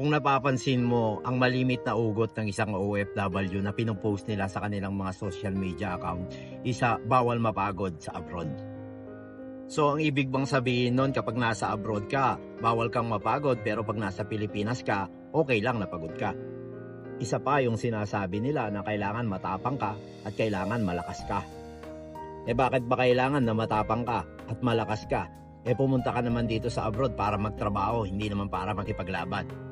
Kung napapansin mo, ang malimit na ugot ng isang OFW na pinupost nila sa kanilang mga social media account, isa, bawal mapagod sa abroad. So, ang ibig bang sabihin nun kapag nasa abroad ka, bawal kang mapagod pero pag nasa Pilipinas ka, okay lang napagod ka. Isa pa yung sinasabi nila na kailangan matapang ka at kailangan malakas ka. Eh bakit ba kailangan na matapang ka at malakas ka? Eh pumunta ka naman dito sa abroad para magtrabaho, hindi naman para makipaglaban.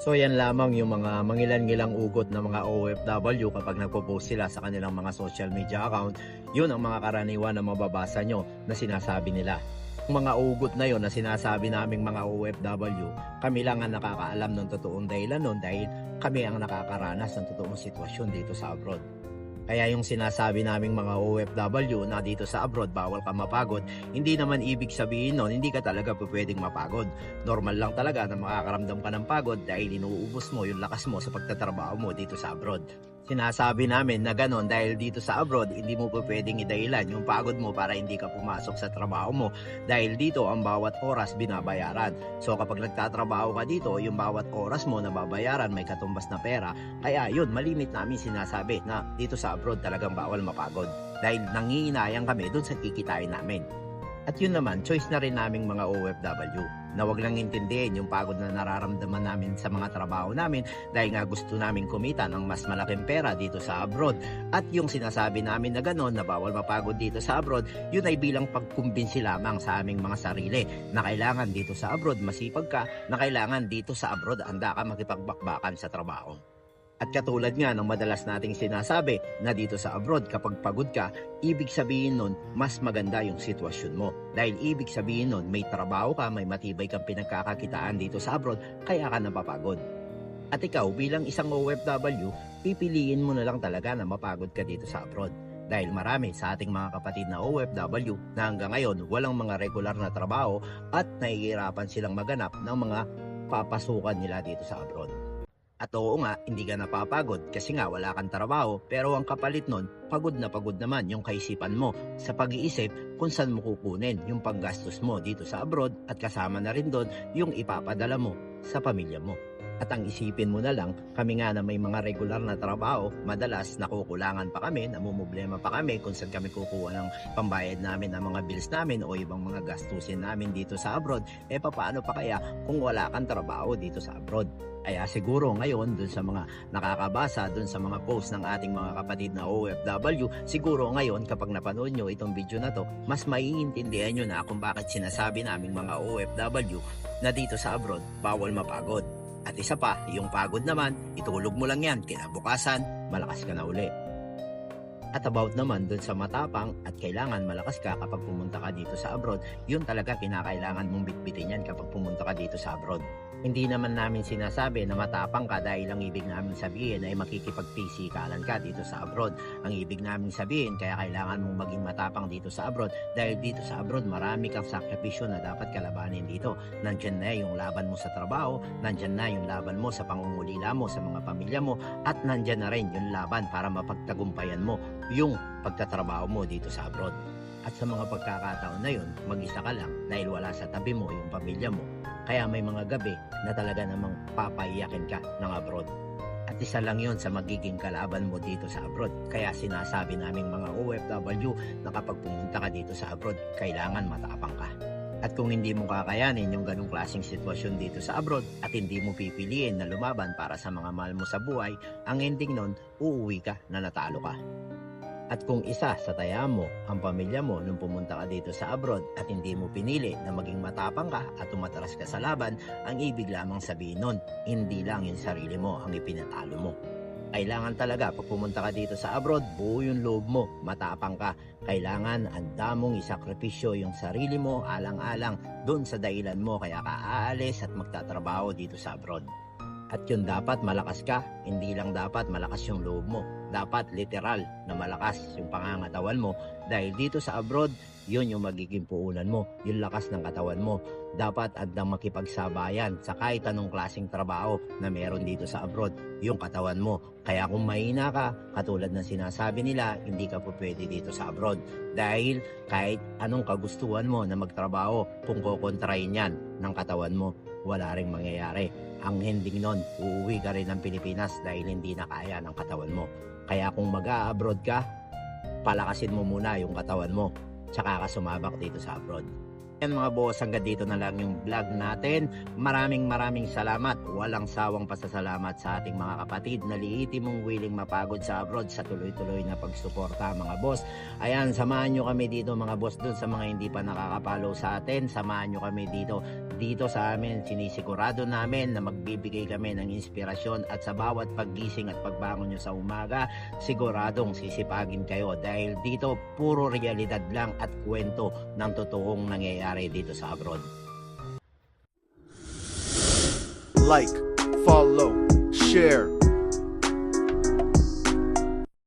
So yan lamang yung mga mangilan-ngilang ugot ng mga OFW kapag nagpo-post sila sa kanilang mga social media account. Yun ang mga karaniwan na mababasa nyo na sinasabi nila. Ang mga ugot na yon na sinasabi naming mga OFW, kami lang ang nakakaalam ng totoong dahilan nun dahil kami ang nakakaranas ng totoong sitwasyon dito sa abroad. Kaya yung sinasabi naming mga OFW na dito sa abroad bawal ka mapagod, hindi naman ibig sabihin nun hindi ka talaga pwedeng mapagod. Normal lang talaga na makakaramdam ka ng pagod dahil inuubos mo yung lakas mo sa pagtatrabaho mo dito sa abroad. Sinasabi namin na ganon dahil dito sa abroad hindi mo po pwedeng idahilan yung pagod mo para hindi ka pumasok sa trabaho mo dahil dito ang bawat oras binabayaran. So kapag nagtatrabaho ka dito, yung bawat oras mo na babayaran may katumbas na pera. Kaya yun, malimit namin sinasabi na dito sa abroad talagang bawal mapagod dahil nangihinayang kami dun sa kikitain namin. At yun naman, choice na rin naming mga OFW na wag lang intindihin yung pagod na nararamdaman namin sa mga trabaho namin dahil nga gusto namin kumita ng mas malaking pera dito sa abroad. At yung sinasabi namin na gano'n na bawal mapagod dito sa abroad, yun ay bilang pagkumbinsi lamang sa aming mga sarili na kailangan dito sa abroad masipag ka, na kailangan dito sa abroad handa ka makipagbakbakan sa trabaho. At katulad nga ng madalas nating sinasabi na dito sa abroad kapag pagod ka, ibig sabihin nun mas maganda yung sitwasyon mo. Dahil ibig sabihin nun may trabaho ka, may matibay kang pinagkakakitaan dito sa abroad, kaya ka napapagod. At ikaw bilang isang OFW, pipiliin mo na lang talaga na mapagod ka dito sa abroad. Dahil marami sa ating mga kapatid na OFW na hanggang ngayon walang mga regular na trabaho at nahihirapan silang maganap ng mga papasukan nila dito sa abroad. At oo nga, hindi ka napapagod kasi nga wala kang trabaho pero ang kapalit nun, pagod na pagod naman yung kaisipan mo sa pag-iisip kung saan mo kukunin yung panggastos mo dito sa abroad at kasama na rin doon yung ipapadala mo sa pamilya mo. At ang isipin mo na lang, kami nga na may mga regular na trabaho, madalas nakukulangan pa kami, namumblema pa kami kung saan kami kukuha ng pambayad namin ng mga bills namin o ibang mga gastusin namin dito sa abroad, eh paano pa kaya kung wala kang trabaho dito sa abroad? Kaya siguro ngayon dun sa mga nakakabasa, dun sa mga post ng ating mga kapatid na OFW, siguro ngayon kapag napanood nyo itong video na to, mas maiintindihan nyo na kung bakit sinasabi naming mga OFW na dito sa abroad, bawal mapagod. At isa pa, yung pagod naman, itulog mo lang yan, kinabukasan, malakas ka na uli. At about naman dun sa matapang at kailangan malakas ka kapag pumunta ka dito sa abroad, yun talaga kinakailangan mong bitbitin yan kapag pumunta ka dito sa abroad. Hindi naman namin sinasabi na matapang ka dahil ang ibig namin sabihin ay makikipag-pisikalan ka dito sa abroad. Ang ibig namin sabihin kaya kailangan mong maging matapang dito sa abroad dahil dito sa abroad marami kang sakripisyo na dapat kalabanin dito. Nandyan na yung laban mo sa trabaho, nandyan na yung laban mo sa pangungulila mo sa mga pamilya mo at nandyan na rin yung laban para mapagtagumpayan mo yung pagtatrabaho mo dito sa abroad. At sa mga pagkakataon na yun, mag-isa ka lang dahil wala sa tabi mo yung pamilya mo. Kaya may mga gabi na talaga namang papaiyakin ka ng abroad. At isa lang yon sa magiging kalaban mo dito sa abroad. Kaya sinasabi naming mga OFW na kapag pumunta ka dito sa abroad, kailangan matapang ka. At kung hindi mo kakayanin yung ganong klaseng sitwasyon dito sa abroad at hindi mo pipiliin na lumaban para sa mga mahal mo sa buhay, ang ending nun, uuwi ka na natalo ka. At kung isa sa taya mo, ang pamilya mo nung pumunta ka dito sa abroad at hindi mo pinili na maging matapang ka at tumatras ka sa laban, ang ibig lamang sabihin nun, hindi lang yung sarili mo ang ipinatalo mo. Kailangan talaga pag pumunta ka dito sa abroad, buo yung loob mo, matapang ka. Kailangan anda mong isakripisyo yung sarili mo alang-alang doon sa dahilan mo kaya ka aalis at magtatrabaho dito sa abroad. At yun dapat malakas ka, hindi lang dapat malakas yung loob mo. Dapat literal na malakas yung pangangatawan mo dahil dito sa abroad, yun yung magiging puunan mo, yung lakas ng katawan mo. Dapat andang makipagsabayan sa kahit anong klaseng trabaho na meron dito sa abroad, yung katawan mo. Kaya kung mahina ka, katulad ng sinasabi nila, hindi ka po pwede dito sa abroad. Dahil kahit anong kagustuhan mo na magtrabaho, kung kukontrahin yan ng katawan mo, wala ring mangyayari. Ang ending nun, uuwi ka rin ng Pilipinas dahil hindi na kaya ng katawan mo. Kaya kung mag-a-abroad ka, palakasin mo muna yung katawan mo, tsaka ka sumabak dito sa abroad. Yan mga boss, hanggang dito na lang yung vlog natin. Maraming maraming salamat. Walang sawang pasasalamat sa ating mga kapatid na liiti mong willing mapagod sa abroad sa tuloy-tuloy na pagsuporta mga boss. Ayan, samahan nyo kami dito mga boss dun sa mga hindi pa nakakapalo sa atin. Samahan nyo kami dito. Dito sa amin, sinisigurado namin na magbibigay kami ng inspirasyon at sa bawat paggising at pagbangon nyo sa umaga, siguradong sisipagin kayo dahil dito puro realidad lang at kwento ng totoong nangyayari dito sa abroad. like, follow, share,